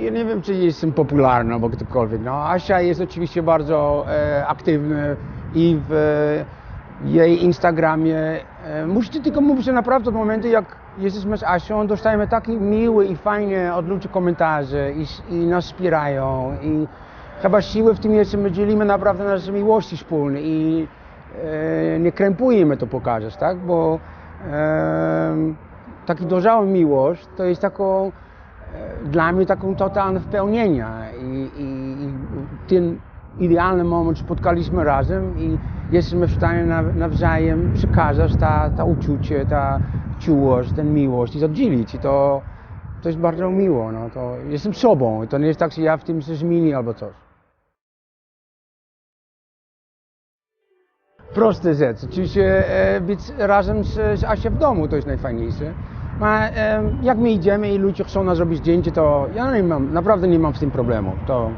ja nie wiem, czy jestem popularny albo ktokolwiek. No, Asia jest oczywiście bardzo e, aktywna i w e, jej Instagramie. E, musicie tylko mówić, że naprawdę od momentu, jak jesteśmy z Asią, dostajemy takie miłe i fajne od ludzi komentarze i, i nas wspierają. I chyba siłę w tym jest, że my dzielimy naprawdę nasze miłości wspólne i e, nie krępujemy to pokazać, tak? Bo e, taki dojrzały miłość to jest taką dla mnie taką totalne spełnienia i, i, i ten idealny moment spotkaliśmy razem i jesteśmy w stanie na, nawzajem przekazać ta, ta uczucie, ta czułość, tę miłość i oddzielić i to, to jest bardzo miło, no, to jestem sobą, to nie jest tak, że ja w tym się zmieni albo coś. Proste rzecz. Oczywiście e, być razem z, z Asią w domu to jest najfajniejsze. A e, jak my idziemy i ludzie chcą nas zrobić zdjęcie, to ja nie mam, naprawdę nie mam z tym problemu. To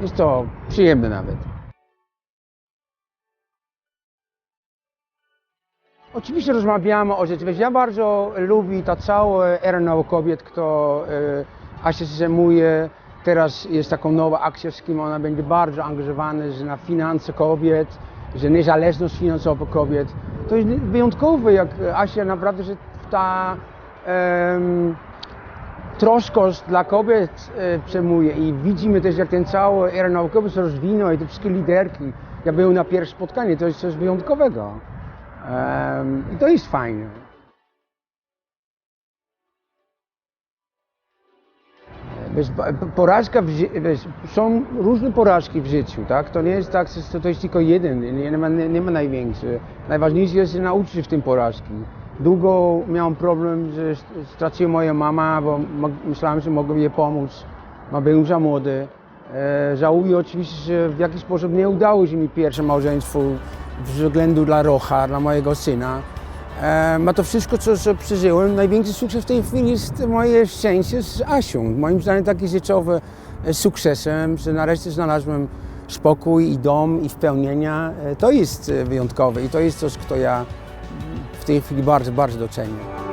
jest to przyjemne nawet. Oczywiście rozmawiamy o rzeczy. Ja bardzo lubię ta cała era kobiet, kto e, się zajmuje. Teraz jest taką nowa akcja, z kim ona będzie bardzo angażowana na finanse kobiet, że niezależność finansowa kobiet. To jest wyjątkowe, jak Asia naprawdę, że ta em, troskość dla kobiet e, przejmuje i widzimy też, jak ten cały era kobiet się rozwinął i te wszystkie liderki. Ja byłem na pierwszym spotkaniu, to jest coś wyjątkowego. I to jest fajne. Wiesz, po- porażka w wiesz, są różne porażki w życiu, tak? To nie jest tak, że to jest tylko jeden, nie, ma, nie, ma największy. Najważniejsze jest nauczyć się w tym porażki. Długo miałem problem, że st- straciłem moją mamę, bo myślałem, że mogę jej pomóc. Ma byłem za młody. E, żałuję oczywiście, że w jakiś sposób nie udało się mi pierwsze małżeństwo względu dla Rocha, dla mojego syna. E, ma to wszystko, co, co przeżyłem. Największy sukces w tej chwili jest moje szczęście z Asią. Moim zdaniem taki życiowy e, sukcesem, że nareszcie znalazłem spokój i dom i spełnienia. To jest wyjątkowe i to jest coś, co ja w tej chwili bardzo, bardzo doceniam.